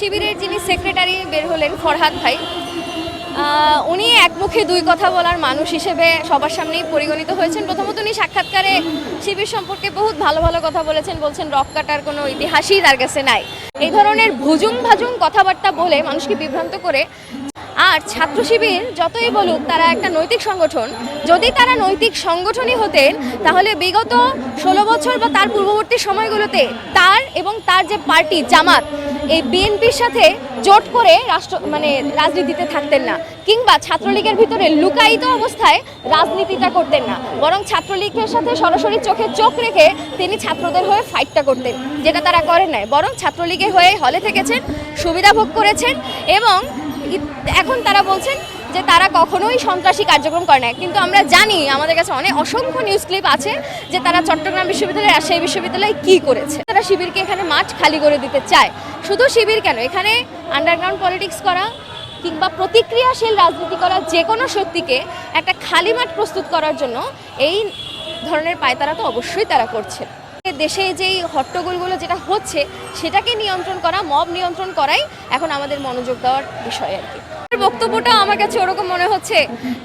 শিবিরের যিনি সেক্রেটারি বের হলেন ফরহাদ ভাই উনি একমুখে দুই কথা বলার মানুষ হিসেবে সবার সামনেই পরিগণিত হয়েছেন। প্রথমত উনি সাক্ষাৎকারে শিবির সম্পর্কে বহুত ভালো ভালো কথা বলেছেন, বলছেন রক কাটার কোনো ইতিহাসই তার কাছে নাই। এই ধরনের ভুজুং ভাজুং কথাবার্তা বলে মানুষকে বিভ্রান্ত করে, আর ছাত্র শিবির যতই বলুক, তারা একটা নৈতিক সংগঠন। যদি তারা নৈতিক সংগঠনই হতেন, তাহলে বিগত ষোলো বছর বা তার পূর্ববর্তী সময়গুলোতে তার এবং তার যে পার্টি জামাত এই বিএনপির সাথে জোট করে রাষ্ট্র মানে রাজনীতিতে থাকতেন না। কিংবা ছাত্রলীগের ভিতরে লুকায়িত অবস্থায় রাজনীতিটা করতেন না। বরং ছাত্রলীগের সাথে সরাসরি চোখে চোখ রেখে তিনি ছাত্রদের হয়ে ফাইটটা করতেন, যেটা তারা করেন নাই। বরং ছাত্রলীগের হয়ে হলে থেকেছেন, সুবিধা ভোগ করেছেন এবং এখন তারা বলছেন যে তারা কখনোই সন্ত্রাসী কার্যক্রম করে না কিন্তু আমরা জানি আমাদের কাছে অনেক অসংখ্য নিউজ ক্লিপ আছে যে তারা চট্টগ্রাম বিশ্ববিদ্যালয় রাজশাহী বিশ্ববিদ্যালয়ে কি করেছে। তারা শিবিরকে এখানে মাঠ খালি করে দিতে চায়। শুধু শিবির কেন? এখানে আন্ডারগ্রাউন্ড পলিটিক্স করা কিংবা প্রতিক্রিয়াশীল রাজনীতি করা যে কোনো শক্তিকে একটা খালি মাঠ প্রস্তুত করার জন্য এই ধরনের পায়তারা তো অবশ্যই তারা করছে। দেশে যেই হট্টগোলগুলো যেটা হচ্ছে, সেটাকে নিয়ন্ত্রণ করা মব নিয়ন্ত্রণ করাই এখন আমাদের মনোযোগ দেওয়ার বিষয় আর কি। বক্তব্যটা আমার কাছে ওরকম মনে হচ্ছে।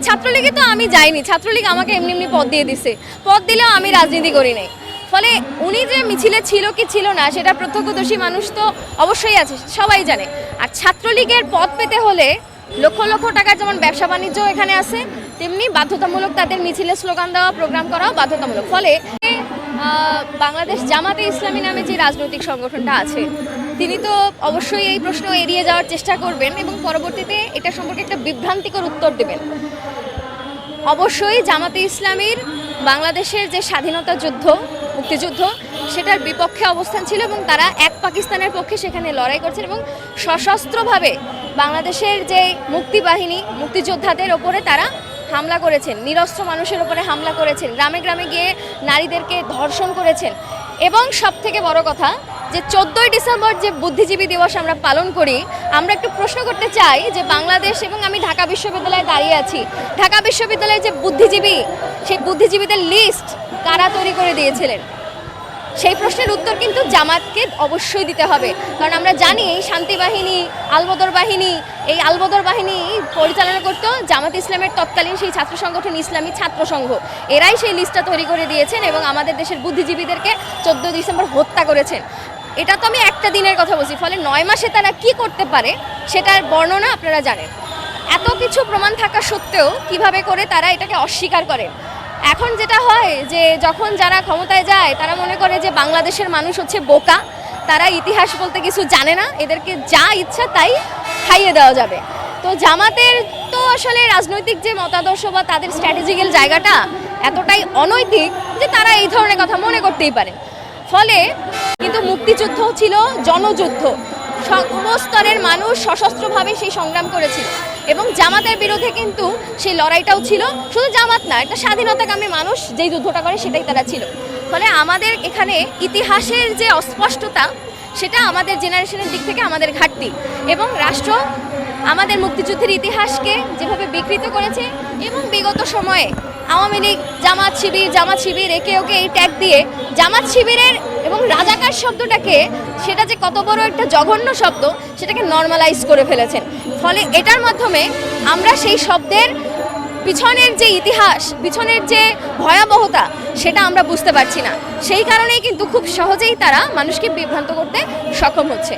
ছাত্রলীগে তো আমি যাইনি, ছাত্রলীগ আমাকে এমনি এমনি পদ দিয়ে দিছে। পদ দিলেও আমি রাজনীতি করি নাই। ফলে উনি যে মিছিলে ছিল কি ছিল না, সেটা প্রত্যক্ষদর্শী মানুষ তো অবশ্যই আছে, সবাই জানে। আর ছাত্রলীগের পদ পেতে হলে লক্ষ লক্ষ টাকার যেমন ব্যবসা বাণিজ্য এখানে আছে, তেমনি বাধ্যতামূলক তাদের মিছিলে স্লোগান দেওয়া, প্রোগ্রাম করাও বাধ্যতামূলক। ফলে বাংলাদেশ জামাতে ইসলামী নামে যে রাজনৈতিক সংগঠনটা আছে তিনি তো অবশ্যই এই প্রশ্ন এড়িয়ে যাওয়ার চেষ্টা করবেন এবং পরবর্তীতে এটা সম্পর্কে একটা বিভ্রান্তিকর উত্তর দেবেন। অবশ্যই জামাতে ইসলামীর বাংলাদেশের যে স্বাধীনতা যুদ্ধ, মুক্তিযুদ্ধ, সেটার বিপক্ষে অবস্থান ছিল এবং তারা এক পাকিস্তানের পক্ষে সেখানে লড়াই করছেন এবং সশস্ত্রভাবে বাংলাদেশের যে মুক্তিবাহিনী, মুক্তিযোদ্ধাদের ওপরে তারা হামলা করেছেন, নিরস্ত্র মানুষের ওপরে হামলা করেছেন, গ্রামে গ্রামে গিয়ে নারীদেরকে ধর্ষণ করেছেন। এবং সব থেকে বড় কথা যে চোদ্দোই ডিসেম্বর যে বুদ্ধিজীবী দিবস আমরা পালন করি, আমরা একটু প্রশ্ন করতে চাই যে বাংলাদেশ এবং আমি ঢাকা বিশ্ববিদ্যালয়ে দাঁড়িয়ে আছি, ঢাকা বিশ্ববিদ্যালয়ের যে বুদ্ধিজীবী, সেই বুদ্ধিজীবীদের লিস্ট কারা তৈরি করে দিয়েছিলেন? সেই প্রশ্নের উত্তর কিন্তু জামাতকে অবশ্যই দিতে হবে। কারণ আমরা জানি এই শান্তি বাহিনী আলবদর বাহিনী, এই আলবদর বাহিনী পরিচালনা করতো জামাত ইসলামের তৎকালীন সেই ছাত্র সংগঠন ইসলামী ছাত্র সংঘ। এরাই সেই লিস্টটা তৈরি করে দিয়েছেন এবং আমাদের দেশের বুদ্ধিজীবীদেরকে চোদ্দ ডিসেম্বর হত্যা করেছেন। এটা তো আমি একটা দিনের কথা বলছি, ফলে নয় মাসে তারা কি করতে পারে সেটার বর্ণনা আপনারা জানেন। এত কিছু প্রমাণ থাকা সত্ত্বেও কীভাবে করে তারা এটাকে অস্বীকার করেন এখন যেটা হয় যে যখন যারা ক্ষমতায় যায়, তারা মনে করে যে বাংলাদেশের মানুষ হচ্ছে বোকা, তারা ইতিহাস বলতে কিছু জানে না, এদেরকে যা ইচ্ছা তাই খাইয়ে দেওয়া যাবে। তো জামাতের তো আসলে রাজনৈতিক যে মতাদর্শ বা তাদের স্ট্র্যাটেজিক্যাল জায়গাটা এতটাই অনৈতিক যে তারা এই ধরনের কথা মনে করতেই পারে। ফলে কিন্তু মুক্তিযুদ্ধ ছিল জনযুদ্ধ। সর্বস্তরের মানুষ সশস্ত্রভাবে সেই সংগ্রাম করেছিল এবং জামাতের বিরুদ্ধে কিন্তু সেই লড়াইটাও ছিল। শুধু জামাত না, একটা স্বাধীনতাকামী মানুষ যেই যুদ্ধটা করে সেটাই তারা ছিল। ফলে আমাদের এখানে ইতিহাসের যে অস্পষ্টতা, সেটা আমাদের জেনারেশনের দিক থেকে আমাদের ঘাটতি এবং রাষ্ট্র আমাদের মুক্তিযুদ্ধের ইতিহাসকে যেভাবে বিকৃত করেছে এবং বিগত সময়ে আওয়ামী লীগ, জামাত শিবির জামাত শিবির, একে ওকে এই ট্যাগ দিয়ে জামাত শিবিরের এবং রাজাকার শব্দটাকে, সেটা যে কত বড় একটা জঘন্য শব্দ, সেটাকে নর্মালাইজ করে ফেলেছেন। ফলে এটার মাধ্যমে আমরা সেই শব্দের পিছনের যে ইতিহাস, পিছনের যে ভয়াবহতা, সেটা আমরা বুঝতে পারছি না। সেই কারণেই কিন্তু খুব সহজেই তারা মানুষকে বিভ্রান্ত করতে সক্ষম হচ্ছে।